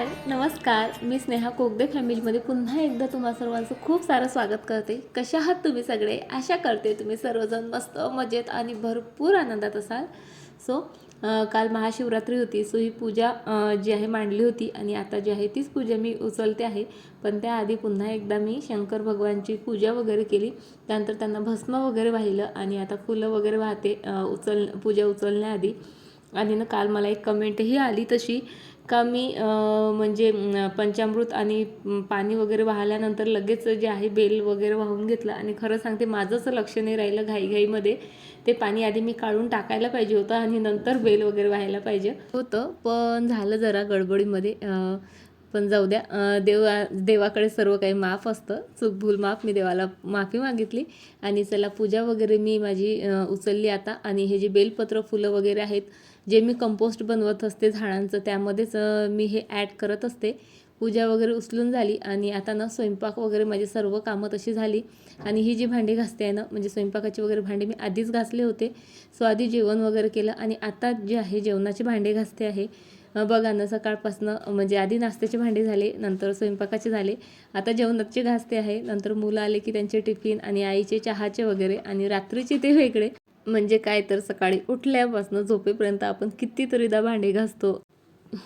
हाय नमस्कार. मी स्नेहा कोगदे फॅमिलीमध्ये पुन्हा एकदा तुम्हा सर्वांचं खूप सारं स्वागत करते. कशा आहात तुम्ही सगळे? आशा करते तुम्ही सर्वजण मस्त मजेत आणि भरपूर आनंदात असाल. सो काल महाशिवरात्री होती सो ही पूजा जी आहे मांडली होती आणि आता जी आहे तीच पूजा मी उचलते आहे. पण त्याआधी पुन्हा एकदा मी शंकर भगवानची पूजा वगैरे केली. त्यानंतर त्यांना भस्म वगैरे वाहिलं आणि आता फुलं वगैरे वाहते उचल पूजा उचलण्याआधी. आणि ना काल मला एक कमेंटही आली तशी का मी म्हणजे पंचामृत आणि पाणी वगैरे वाहल्यानंतर लगेच जे आहे बेल वगैरे वाहून घेतलं. आणि खरं सांगते माझंच लक्ष नाही राहिलं घाईघाईमध्ये. ते पाणी आधी मी काढून टाकायला पाहिजे होतं आणि नंतर बेल वगैरे व्हायला पाहिजे होतं. पण झालं जरा गडबडीमध्ये पण जाऊ द्या देवा देवाकडे सर्व काही माफ असतं. चूक भूल माफ मी देवाला माफी मागितली. आणि चला पूजा वगैरे मी माझी उचलली आता. आणि हे जे बेलपत्र फुलं वगैरे आहेत जे मी कंपोस्ट बनवत असते झाडांचं त्यामध्येच मी हे ॲड करत असते. पूजा वगैरे उचलून झाली आणि आता ना स्वयंपाक वगैरे माझी सर्व कामं तशी झाली. आणि ही जी भांडी घासते आहे ना म्हणजे स्वयंपाकाची वगैरे भांडी मी आधीच घासले होते. सो आधी जेवण वगैरे केलं आणि आता जे आहे जेवणाची भांडी घासते आहे. बघा ना सकाळपासनं म्हणजे आधी नाश्त्याचे भांडे झाले नंतर स्वयंपाकाचे झाले. आता जेवणाचे घासते आहे नंतर मुलं आले की त्यांचे टिफिन आणि आईचे चहाचे वगैरे आणि रात्रीचे ते वेगळे. म्हणजे काय तर सकाळी उठल्यापासून झोपेपर्यंत आपण कितीतरीदा भांडे घासतो.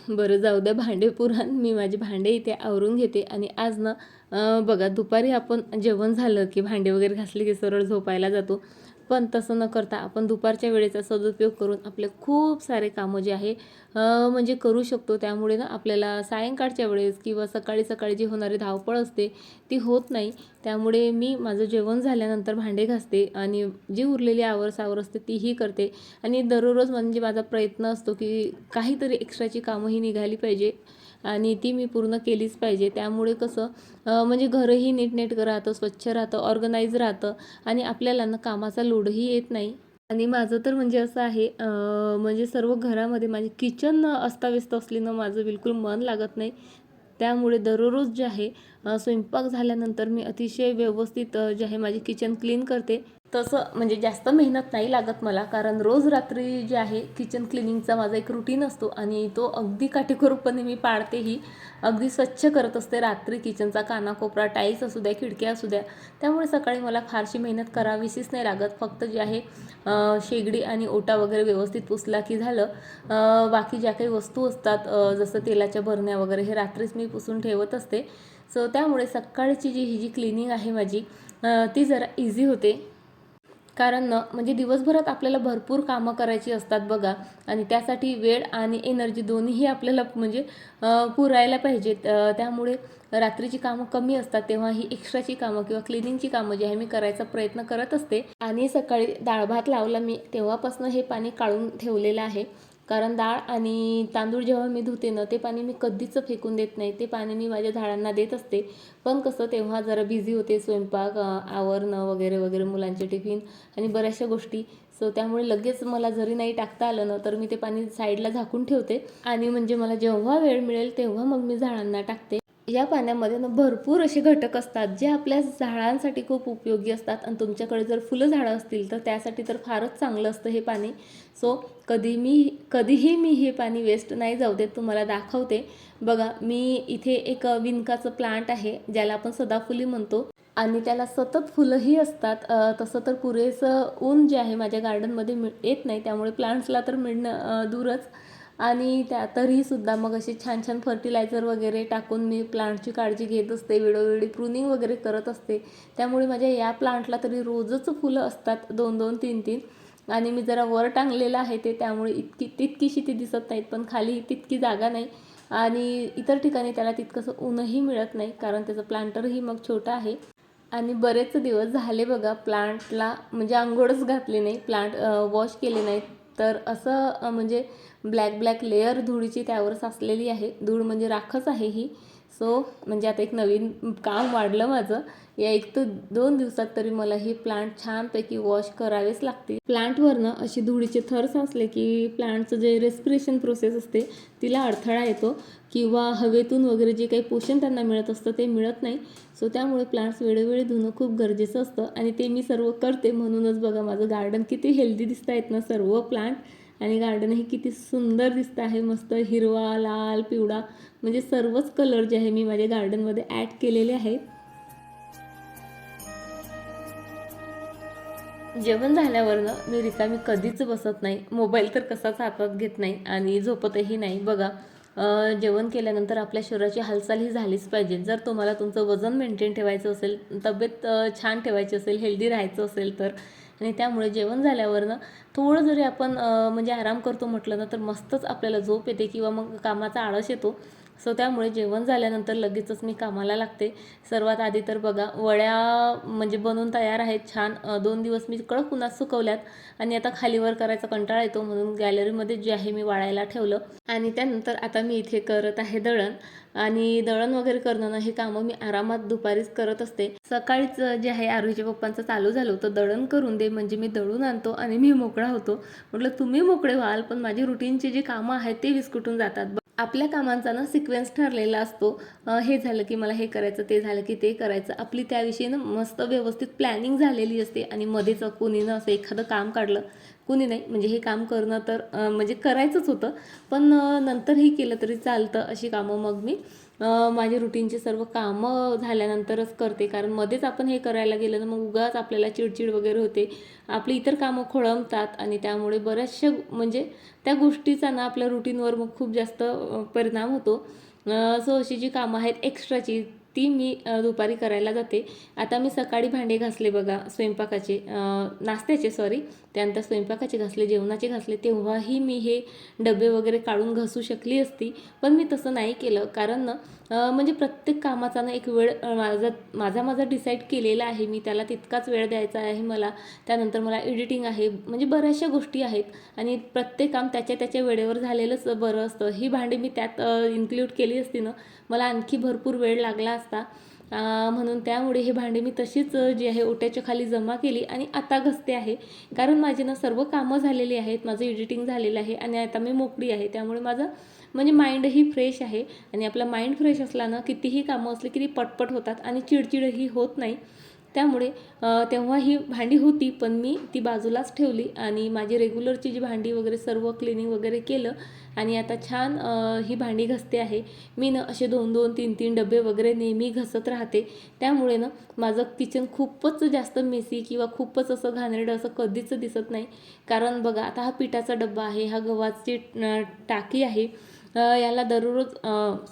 बरं जाऊ द्या भांडे पुराण. मी माझे भांडे इथे आवरून घेते. आणि आज ना बघा दुपारी आपण जेवण झालं की भांडे वगैरे घासले की सरळ झोपायला जातो. पण तसं न करता आपण दुपारच्या वेळेचा सदुपयोग करून आपले खूप सारे कामं जे आहे म्हणजे करू शकतो. त्यामुळे ना आपल्याला सायंकाळच्या वेळेस किंवा सकाळी सकाळी जी होणारी धावपळ असते ती होत नाही. त्यामुळे मी माझं जेवण झाल्यानंतर भांडे घासते आणि जी उरलेली आवर सावर असते तीही करते. आणि दररोज म्हणजे माझा प्रयत्न असतो की काहीतरी एक्स्ट्राची कामं ही निघाली पाहिजे. आणि ती मी पूर्ण केलीच पाहिजे. त्यामुळे कसं म्हणजे घरही नीटनेटकं राहतं स्वच्छ राहतं ऑर्गनाईज राहतं आणि आपल्याला ना कामाचा लोडही येत नाही. आणि माझं तर म्हणजे असं आहे म्हणजे सर्व घरामध्ये माझे किचन अस्ताव्यस्त असल्यानं माझं बिलकुल मन लागत नाही. त्यामुळे दररोज जे आहे स्वयंपाक झाल्यानंतर मी अतिशय व्यवस्थित जे आहे माझी किचन क्लीन करते. तसं म्हणजे जास्त मेहनत नाही लागत मला कारण रोज रात्री जे आहे किचन क्लिनिंगचा माझा एक रुटीन असतो आणि तो अगदी काटेकोरपणे मी पाळतेही. अगदी स्वच्छ करत असते रात्री किचनचा कानाकोपरा टाईल्स असू द्या खिडक्या असू द्या. त्यामुळे सकाळी मला फारशी मेहनत करावीशीच नाही लागत. फक्त जे आहे शेगडी आणि ओटा वगैरे व्यवस्थित पुसला की झालं. बाकी ज्या काही वस्तू असतात जसं तेलाच्या भरण्या वगैरे हे रात्रीच मी पुसून ठेवत असते. सो त्यामुळे सकाळची जी ही जी क्लिनिंग आहे माझी ती जरा इझी होते. कारण म्हणजे दिवसभरात आपल्याला भरपूर कामं करायची असतात बघा. आणि त्यासाठी वेळ आणि एनर्जी दोन्हीही आपल्याला म्हणजे पुरायला पाहिजेत. त्यामुळे रात्रीची कामं कमी असतात तेव्हा ही एक्स्ट्राची कामं किंवा क्लिनिंगची कामं जी आहे मी करायचा प्रयत्न करत असते. आणि सकाळी डाळ भात लावला मी तेव्हापासून हे पाणी काढून ठेवलेलं आहे. कारण डाळ आणि तांदूळ जेव्हा मी धुते ना ते पाणी मी कधीच फेकून देत नाही. ते पाणी मी माझ्या झाडांना देत असते. पण कसं तेव्हा जरा बिझी होते स्वयंपाक आवरणं वगैरे वगैरे मुलांचे टिफिन आणि बऱ्याचशा गोष्टी. सो त्यामुळे लगेच मला जरी नाही टाकता आलं ना तर मी ते पाणी साईडला झाकून ठेवते. आणि म्हणजे मला जेव्हा वेळ मिळेल तेव्हा मग मी झाडांना टाकते. या पाण्यामध्ये ना भरपूर असे घटक असतात जे आपल्या झाडांसाठी खूप उपयोगी असतात. आणि तुमच्याकडे जर फुलं झाडं असतील तर त्यासाठी तर फारच चांगलं असतं हे पाणी. सो कधी मी कधीही मी हे पाणी वेस्ट नाही जाऊ देत तुम्हाला दाखवते. बघा मी इथे एक विनकाचं प्लांट आहे ज्याला आपण सदाफुली म्हणतो. आणि त्याला सतत फुलंही असतात. तसं तर पुरेसं ऊन जे आहे माझ्या गार्डनमध्ये मिळ येत नाही. त्यामुळे प्लांट्सला तर मिळणं दूरच. आणि त्या तरीसुद्धा मग असे छान छान फर्टिलायझर वगैरे टाकून मी प्लांटची काळजी घेत असते वेळोवेळी प्रुनिंग वगैरे करत असते. त्यामुळे माझ्या या प्लांटला तरी रोजच फुलं असतात दोन दोन तीन तीन. आणि मी जरा वर टांगलेलं आहे ते त्यामुळे इतकी तितकीशी ती दिसत नाहीत पण खाली तितकी जागा नाही. आणि इतर ठिकाणी त्याला तितकंसं ऊनही मिळत नाही कारण त्याचं प्लांटरही मग छोटं आहे. आणि बरेच दिवस झाले बघा प्लांटला म्हणजे आंघोळच घातली नाही प्लांट वॉश केले नाहीत. तर असं म्हणजे ब्लॅक ब्लॅक लेअर धुळीची त्यावर साचलेली आहे. धूळ म्हणजे राखच आहे ही. सो म्हणजे आता एक नवीन काम वाढलं माझं. या एक तर दोन दिवसात तरी मला हे प्लांट छानपैकी वॉश करावेच लागते प्लांटवरनं अशी धुळीचे थर साचले की प्लांटचं जे रेस्पिरेशन प्रोसेस असते तिला अडथळा येतो किंवा हवेतून वगैरे जे काही पोषण त्यांना मिळत असतं ते मिळत नाही. सो त्यामुळे प्लांट्स वेळोवेळी धुणं खूप गरजेचं असतं आणि ते मी सर्व करते म्हणूनच बघा माझं गार्डन किती हेल्दी दिसत आहेत ना सर्व प्लांट आणि गार्डनही किती सुंदर दिसतं आहे. मस्त हिरवा लाल पिवळा म्हणजे सर्वच कलर जे आहे मी माझ्या गार्डनमध्ये ॲड केलेले आहेत जेवण झाल्यावरनं मी रिकामी कधीच बसत नाही. मोबाईल तर कसाच हातात घेत नाही आणि झोपतही नाही. बघा जेवण केल्यानंतर आपल्या शरीराची हालचाल ही झालीच पाहिजे. जर तुम्हाला तुमचं वजन मेंटेन ठेवायचं असेल तब्येत छान ठेवायची असेल हेल्दी राहायचं असेल तर आणि त्यामुळे जेवण झाल्यावरनं थोडं जरी आपण म्हणजे आराम करतो म्हटलं ना तर मस्तच आपल्याला झोप येते किंवा मग कामाचा आळस येतो. सो त्यामुळे जेवण झाल्यानंतर लगेचच मी कामाला लागते. सर्वात आधी तर बघा वड्या म्हणजे बनवून तयार आहेत छान. दोन दिवस मी कडक उन्हात सुकवल्यात आणि आता खालीवर करायचा कंटाळा येतो म्हणून गॅलरीमध्ये जे आहे मी वाळायला ठेवलं. आणि त्यानंतर आता मी इथे करत आहे दळण. आणि दळण वगैरे करणं ना हे कामं मी आरामात दुपारीच करत असते. सकाळीच जे आहे आरोहीच्या पप्पांचं चालू झालं होतं. दळण करून दे म्हणजे मी दळून आणतो आणि मी मोकळा होतो. म्हटलं तुम्ही मोकळे व्हाल पण माझी रुटीनची जी कामं आहेत ते विस्कटून जातात. आपल्या कामांचा ना सिक्वेन्स ठरलेला असतो. हे झालं की मला हे करायचं ते झालं की ते करायचं. आपली त्याविषयी ना मस्त व्यवस्थित प्लॅनिंग झालेली असते आणि मध्येच कुणीनं असं एखादं काम काढलं. कुणी नाही म्हणजे हे काम करणं तर म्हणजे करायचंच होतं. पण नंतर नंतरही केलं तरी चालतं अशी कामं मग मी माझी रुटीनचे सर्व कामं झाल्यानंतरच करते. कारण मध्येच आपण हे करायला गेलं ना मग उगाच आपल्याला चिडचिड वगैरे होते. आपली इतर कामं खोळंबतात आणि त्यामुळे बऱ्याचशा म्हणजे त्या गोष्टीचा ना आपल्या रुटीनवर मग खूप जास्त परिणाम होतो. सो अशी जी कामं आहेत एक्स्ट्राची ती मी दुपारी करायला जाते. आता मी सकाळी भांडे घासले बघा स्वयंपाकाचे नाश्त्याचे सॉरी त्यानंतर स्वयंपाकाचे घासले जेवणाचे घासले तेव्हाही मी हे डबे वगैरे काढून घासू शकली असती. पण मी तसं नाही केलं. कारण ना म्हणजे प्रत्येक कामाचा ना एक वेळ माझा माझा माझा डिसाईड केलेला आहे. मी त्याला तितकाच वेळ द्यायचा आहे मला. त्यानंतर मला एडिटिंग आहे. म्हणजे बऱ्याचशा गोष्टी आहेत. आणि प्रत्येक काम त्याच्या त्याच्या वेळेवर झालेलंच बरं असतं. ही भांडी मी त्यात इन्क्ल्यूड केली असती ना मला आणखी भरपूर वेळ लागला असता. म्हणून त्यामुळे हे भांडी मी तशीच जी आहे ओट्याच्या खाली जमा केली आणि आता घसते आहे. कारण माझी ना सर्व कामं झालेली आहेत माझं एडिटिंग झालेलं आहे आणि आता मी मोकळी आहे. त्यामुळे माझं म्हणजे माइंडही फ्रेश आहे आणि आपला माइंड फ्रेश असला ना कितीही कामं असली की ती पटपट होतात आणि चिडचिडही होत नाही. त्यामुळे तेव्हा ही भांडी होती पण मी ती बाजूलाच ठेवली आणि माझी रेग्युलरची जी भांडी वगैरे सर्व क्लिनिंग वगैरे केलं आणि आता छान ही भांडी घसते आहे. मी ना असे दोन दोन तीन तीन डबे वगैरे नेहमी घसत राहते. त्यामुळे ना माझं किचन खूपच जास्त मेसी किंवा खूपच असं घाणेरडं असं कधीच दिसत नाही. कारण बघा आता हा पिठाचा डब्बा आहे हा गव्हाची टाकी आहे. याला दररोज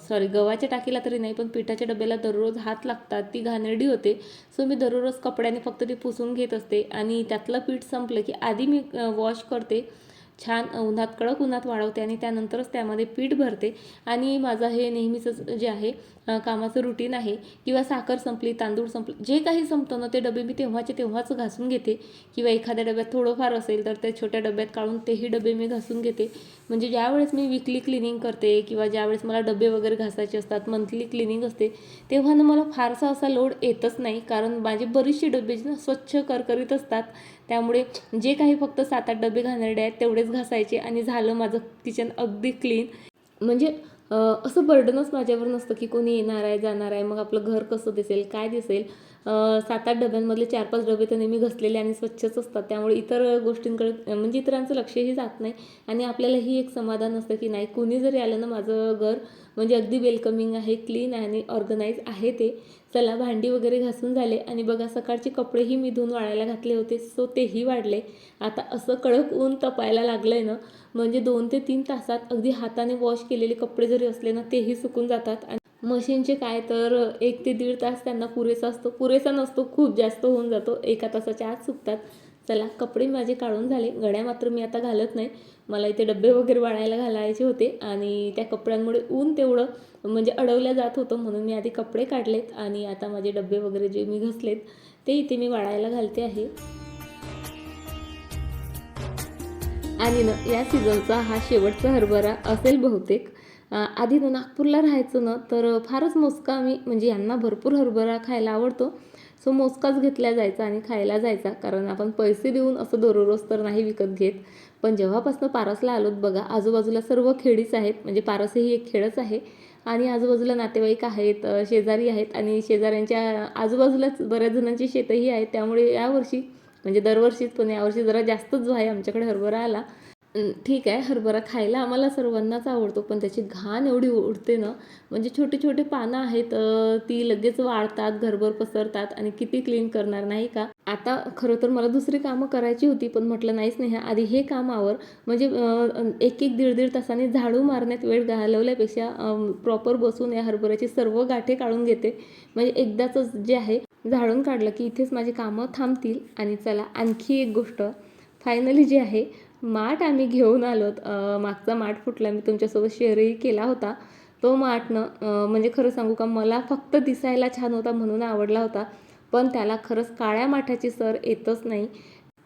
सॉरी गव्हाच्या टाकीला तरी नाही पण पिठाच्या डब्याला दररोज हात लागतात ती घाणेरडी होते. सो मी दररोज कपड्याने फक्त ती पुसून घेत असते आणि त्यातलं पीठ संपलं की आधी मी वॉश करते. छान उन्हात कडक उन्हात वाळवते आणि त्यानंतरच त्यामध्ये पीठ भरते. आणि माझं हे नेहमीचंच जे आहे कामाचं रुटीन आहे किंवा साखर संपली तांदूळ संपले जे काही संपतं ना ते डबे मी तेव्हाचे तेव्हाच घासून घेते. किंवा एखाद्या डब्यात थोडंफार असेल तर ते छोट्या डब्यात काढून तेही डबे मी घासून घेते. म्हणजे ज्यावेळेस मी विकली क्लिनिंग करते किंवा ज्यावेळेस मला डबे वगैरे घासायचे असतात मंथली क्लिनिंग असते तेव्हा ना मला फारसा असा लोड येतच नाही. कारण माझे बरीचशी डबे ना स्वच्छ करकरीत असतात. त्यामुळे जे काही फक्त सात आठ डबे घाणेरडे आहेत तेवढेच घासायचे आणि झालं माझं किचन अगदी क्लीन म्हणजे असं बर्डनच माझ्यावर नसतं की कोणी येणार आहे जाणार आहे मग आपलं घर कसं दिसेल काय दिसेल. सात आठ डब्यांमधले चार पाच डबे तर नेहमी घसलेले आणि स्वच्छच असतात. त्यामुळे इतर गोष्टींकडे म्हणजे इतरांचं लक्षही जात नाही आणि आपल्यालाही एक समाधान असतं की नाही कोणी जरी आलं ना माझं घर म्हणजे अगदी वेलकमिंग आहे क्लीन आहे आणि ऑर्गनाईज आहे ते. चला भांडी वगैरे घासून झाले आणि बघा सकाळचे कपडेही मी धुवून वाळायला घातले होते सो तेही वाढले. आता असं कडक ऊन तपायला लागलं आहे ना म्हणजे दोन ते तीन तासात अगदी हाताने वॉश केलेले कपडे जरी असले ना तेही सुकून जातात. आणि मशीनचे काय तर एक ते दीड तास त्यांना पुरेसा असतो. पुरेसा नसतो खूप जास्त होऊन जातो. एका तासाच्या आत सुकतात. चला कपडे माझे काढून झाले. गड्या मात्र मी आता घालत नाही. मला इथे डबे वगैरे वाळायला घालायचे होते. आणि त्या कपड्यांमुळे ऊन तेवढं म्हणजे अडवल्या जात होतं. म्हणून मी आधी कपडे काढलेत. आणि आता माझे डबे वगैरे जे मी घसलेत ते इथे मी वाळायला घालते आहे. आणि ना या सीझनचा हा शेवटचा हरभरा असेल बहुतेक. आधी ना नागपूरला राहायचं ना तर फारच मोजका आम्ही म्हणजे यांना भरपूर हरभरा खायला आवडतो. सो मोजकाच घेतला जायचा आणि खायला जायचा कारण आपण पैसे देऊन असं दररोज तर नाही विकत घेत. पण जेव्हापासून पारसला आलोत बघा आजूबाजूला सर्व खेडीच आहेत म्हणजे पारस ही एक खेळच आहे. आणि आजूबाजूला नातेवाईक आहेत शेजारी आहेत आणि शेजाऱ्यांच्या आजूबाजूलाच बऱ्याच जणांची शेतही आहेत त्यामुळे यावर्षी म्हणजे दरवर्षीच पण यावर्षी जरा जास्तच जो आहे आमच्याकडे हरभरा आला. ठीक आहे हरभरा खायला आम्हाला सर्वांनाच आवडतो पण त्याची घाण एवढी उडते ना म्हणजे छोटे छोटे पानं आहेत ती लगेच वाळतात घरभर पसरतात आणि किती क्लीन करणार नाही का? आता खरं तर मला दुसरी कामं करायची होती पण म्हटलं नाहीच नाही आधी हे काम आवर. म्हणजे एक एक दीड दीड तासाने झाडू मारण्यात वेळ घालवल्यापेक्षा प्रॉपर बसून या हरभऱ्याची सर्व गाठे काढून घेते. म्हणजे एकदाच जे आहे झाडून काढलं की इथेच माझी कामं थांबतील. आणि चला आणखी एक गोष्ट. फायनली जी आहे माठ आम्ही घेऊन आलोत. मागचा माठ फुटला मी तुमच्यासोबत शेअरही केला होता. तो माठनं म्हणजे खरं सांगू का मला फक्त दिसायला छान होता म्हणून आवडला होता. पण त्याला खरंच काळ्या माठाची सर येतच नाही.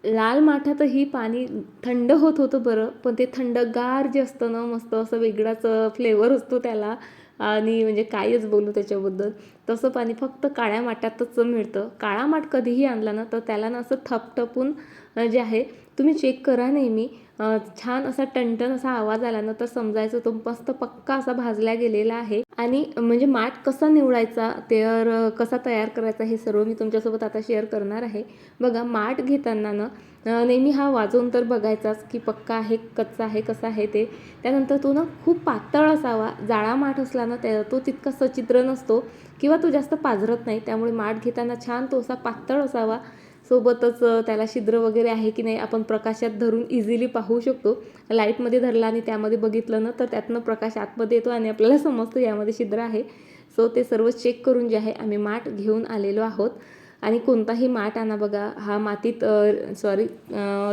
लाल माठातही पाणी थंड होत होतं बरं पण ते थंडगार जे असतं ना मस्त असं वेगळाच फ्लेवर असतो त्याला. आणि म्हणजे कायच बोलू त्याच्याबद्दल. तसं पाणी फक्त काळ्या माठातच मिळतं. काळा माठ कधीही आणला ना तर त्याला ना असं थपथपून जे आहे तुम्ही चेक करा नेहमी. छान असा टणटण असा आवाज आला ना तर समजायचं तो मस्त पक्का असा भाजला गेलेला आहे. आणि म्हणजे माठ कसा निवडायचा तर कसा तयार करायचा हे सर्व मी तुमच्यासोबत आता शेअर करणार आहे. बघा माठ घेताना ना नेहमी हा वाजवून तर बघायचाच की पक्का आहे कच्चा आहे कसा आहे ते. त्यानंतर तो ना खूप पातळ असावा. जाळा माठ असला ना त्या तो तितका सचित्र नसतो किंवा तो जास्त पाझरत नाही. त्यामुळे माठ घेताना छान तो असा पातळ असावा. सोबतच त्याला छिद्र वगैरे आहे की नाही आपण प्रकाशात धरून इझिली पाहू शकतो. लाईटमध्ये धरला आणि त्यामध्ये बघितलं ना तर त्यातनं प्रकाश आतमध्ये येतो आणि आपल्याला समजतं यामध्ये छिद्र आहे. सो ते सर्व चेक करून जे आहे आम्ही माठ घेऊन आलेलो आहोत. आणि कोणताही माठ आणा बघा हा मातीत सॉरी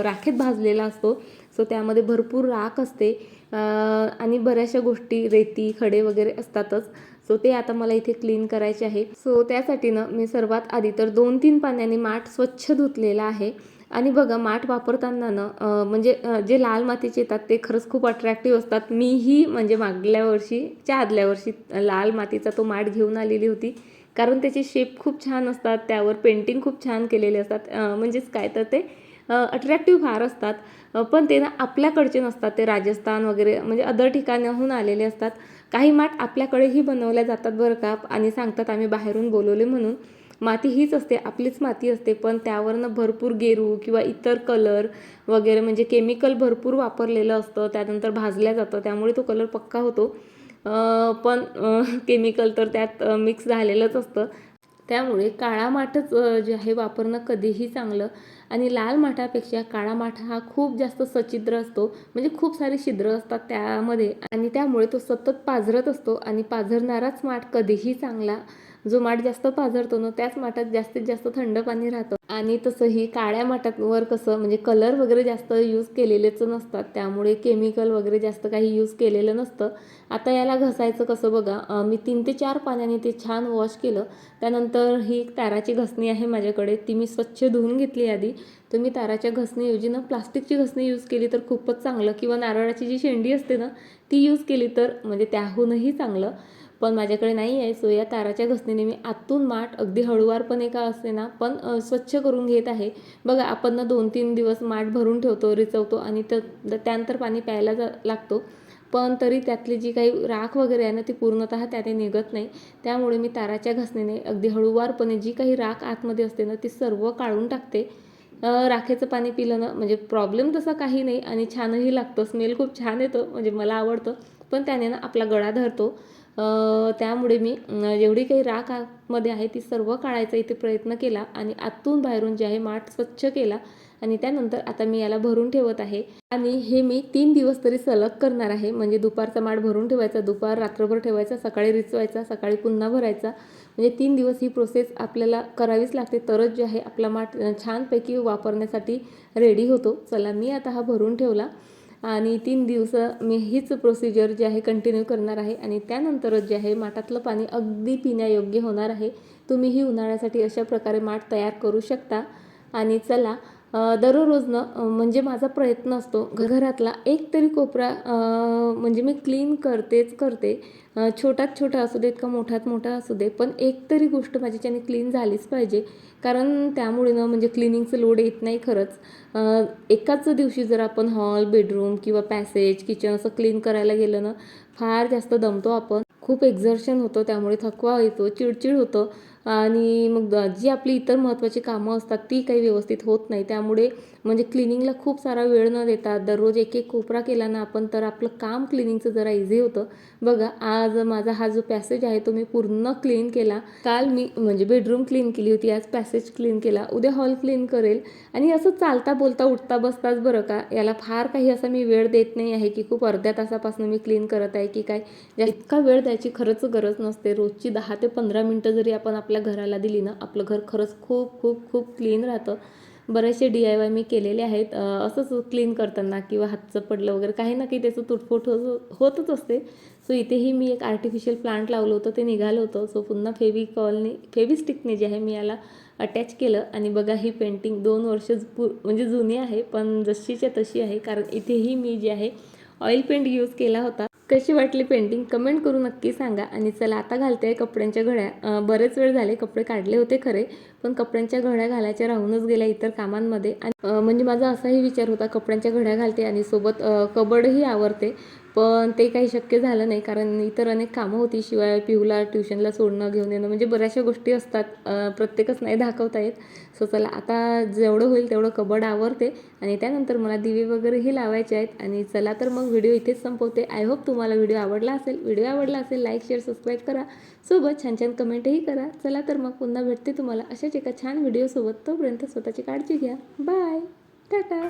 राखेत भाजलेला असतो. सो त्यामध्ये भरपूर राख असते. आणि बऱ्याचशा गोष्टी रेती खडे वगैरे असतातच. सो ते आता मला इथे क्लीन करायचे आहे. सो त्यासाठी ना मी सर्वात आधी तर दोन तीन पाण्याने माठ स्वच्छ धुतलेला आहे. आणि बघा माठ वापरताना ना म्हणजे जे लाल मातीचे येतात ते खरंच खूप अट्रॅक्टिव्ह असतात. मीही म्हणजे मागल्या वर्षीच्या आदल्या वर्षी लाल मातीचा तो माठ घेऊन आलेली होती. कारण त्याचे शेप खूप छान असतात. त्यावर पेंटिंग खूप छान केलेले असतात. म्हणजेच काय तर ते अट्रॅक्टिव्ह फार असतात. पण ते ना आपल्याकडचे नसतात ते राजस्थान वगैरे म्हणजे अदर ठिकाणाहून आलेले असतात. काही माठ आपल्याकडेही बनवल्या जातात बरं का आणि सांगतात आम्ही बाहेरून बोलवले म्हणून. माती हीच असते आपलीच माती असते पण त्यावरनं भरपूर गेरू किंवा इतर कलर वगैरे म्हणजे केमिकल भरपूर वापरलेलं असतं त्यानंतर भाजल्या जातं त्यामुळे तो कलर पक्का होतो. पण केमिकल तर त्यात मिक्स झालेलंच असतं. त्यामुळे काळा माठच जे आहे वापरणं कधीही चांगलं. आणि लाल माठापेक्षा काळा माठ हा खूप जास्त सच्छिद्र असतो. म्हणजे खूप सारे छिद्र असतात त्यामध्ये. आणि त्यामुळे तो सतत पाझरत असतो. आणि पाझरणाराच माठ कधीही चांगला जो माठ जास्त पाझरतो ना त्याच माठात जास्तीत जास्त थंड पाणी राहतं. आणि तसंही काळ्या माठावर कसं म्हणजे कलर वगैरे जास्त यूज केलेलेच नसतात. त्यामुळे केमिकल वगैरे जास्त काही यूज केलेलं नसतं. आता याला घसायचं कसं बघा मी तीन ते चार पाण्याने ते छान वॉश केलं. त्यानंतर ही ताराची घसणी आहे माझ्याकडे. ती मी स्वच्छ धुवून घेतली आधी. तर मी ताराच्या घसणीऐवजी ना प्लास्टिकची घसणी यूज केली तर खूपच चांगलं. किंवा नारळाची जी शेंडी असते ना ती यूज केली तर म्हणजे त्याहूनही चांगलं. पण माझ्याकडे नाही आहे. सो या ताराच्या घसणीने मी आतून माठ अगदी हळूवारपणे का असते ना पण स्वच्छ करून घेत आहे. बघा आपण ना दोन तीन दिवस माठ भरून ठेवतो रिचवतो आणि तर त्यानंतर पाणी प्यायला जा लागतो. पण तरी त्यातली जी काही राख वगैरे आहे ना ती पूर्णतः त्याने निघत नाही. त्यामुळे मी ताराच्या घसणीने अगदी हळूवारपणे जी काही राख आतमध्ये असते ना ती सर्व काढून टाकते. राखेचं पाणी पिलं ना म्हणजे प्रॉब्लेम तसा काही नाही आणि छानही लागतं. स्मेल खूप छान येतं म्हणजे मला आवडतं. पण त्याने ना आपला गळा धरतो. त्यामुळे मी जेवढी काही राख आतमध्ये आहे ती सर्व काढायचा इथे प्रयत्न केला आणि आतून बाहेरून जे आहे माठ स्वच्छ केला आणि त्यानंतर आता मी याला भरून ठेवत आहे. आणि हे मी तीन दिवस तरी सलग करणार आहे म्हणजे दुपारचा माठ भरून ठेवायचा दुपार रात्रभर ठेवायचा सकाळी रिचवायचा सकाळी पुन्हा भरायचा. म्हणजे तीन दिवस ही प्रोसेस आपल्याला करावीच लागते. तरच जे आहे आपला माठ छानपैकी वापरण्यासाठी रेडी होतो. चला मी आता हा भरून ठेवला. आणि तीन दिवस मी हीच प्रोसिजर जी आहे कंटिन्यू करणार आहे. आणि त्यानंतरच जे आहे माठातलं पाणी अगदी पिण्यायोग्य होणार आहे. तुम्हीही उन्हाळ्यासाठी अशा प्रकारे माठ तयार करू शकता. आणि चला दररोज न म्हणजे माझा प्रयत्न असतो घरातला एक तरी कोपरा म्हणजे मी क्लीन करतेच करते. छोटात छोटा असू देत का मोठात मोठा असू दे पण एक तरी गोष्ट माझ्याच्याने क्लीन झालीच पाहिजे. कारण त्यामुळे ना म्हणजे क्लिनिंगचं लोड येत नाही खरंच. एकाच दिवशी जर आपण हॉल बेडरूम किंवा पॅसेज किचन असं क्लीन करायला गेलं ना फार जास्त दमतो आपण. खूप एक्झर्शन होतं त्यामुळे थकवा येतो चिडचिड होतं. आणि मग जी आपली इतर महत्त्वाची कामं असतात ती काही व्यवस्थित होत नाही. त्यामुळे म्हणजे क्लिनिंगला खूप सारा वेळ न देता दररोज एक एक कोपरा केला ना आपण तर आपलं काम क्लिनिंगचं जरा इझी होतं. बघा आज माझा हा जो पॅसेज आहे तो मी पूर्ण क्लीन केला. काल मी म्हणजे बेडरूम क्लीन केली होती आज पॅसेज क्लीन केला. उद्या हॉल क्लीन करेल. आणि असं चालता बोलता उठता बसताच बरं का याला फार काही असा मी वेळ देत नाही आहे की खूप अर्ध्या तासापासून मी क्लीन करत आहे की काय. इतका वेळ द्यायची खरंच गरज नसते. रोजची दहा ते पंधरा मिनटं जरी आपण आपल्या आपल्या घराला दिली ना आपलं घर खरंच खूप खूप खूप क्लीन राहतं. बरेचसे डी आय वाय मी केलेले आहेत. असंच क्लीन करताना किंवा हातचं पडलं वगैरे काही ना काही त्याचं तुटफूट हो होतच असते. सो इथेही मी एक आर्टिफिशियल प्लांट लावलं होतं ते निघालं होतं. सो पुन्हा फेविकॉलने फेविस्टिकने जे आहे मी याला अटॅच केलं. आणि बघा ही पेंटिंग दोन वर्ष पू म्हणजे जुनी आहे पण जशीच्या तशी आहे. कारण इथेही मी जे आहे ऑइल पेंट यूज केला होता. कशी वाटली पेंटिंग कमेंट करून नक्की सांगा. आणि चला आता घालते आहे कपड्यांच्या घड्या. बरेच वेळ झाले कपडे काढले होते खरे पण कपड्यांच्या घड्या घालायच्या राहूनच गेल्या इतर कामांमध्ये. आणि म्हणजे माझा असाही विचार होता कपड्यांच्या घड्या घालते आणि सोबत कबडही आवरते. पण ते काही शक्य झालं नाही कारण इतर अनेक कामं होती शिवाय पिऊला ट्युशनला सोडणं घेऊन येणं म्हणजे बऱ्याचशा गोष्टी असतात. प्रत्येकच नाही दाखवता येत. सो चला आता जेवढं होईल तेवढं कबड आवरते आणि त्यानंतर मला दिवे वगैरेही लावायचे आहेत आणि चला तर मग व्हिडिओ इथेच संपवते. आय होप तुम्हाला व्हिडिओ आवडला असेल. व्हिडिओ आवडला असेल लाईक शेअर सबस्क्राईब करा. सोबत छान छान कमेंटही करा. चला तर मग पुन्हा भेटते तुम्हाला अशाच एका छान व्हिडिओसोबत तोपर्यंत स्वतःची काळजी घ्या. बाय टाटा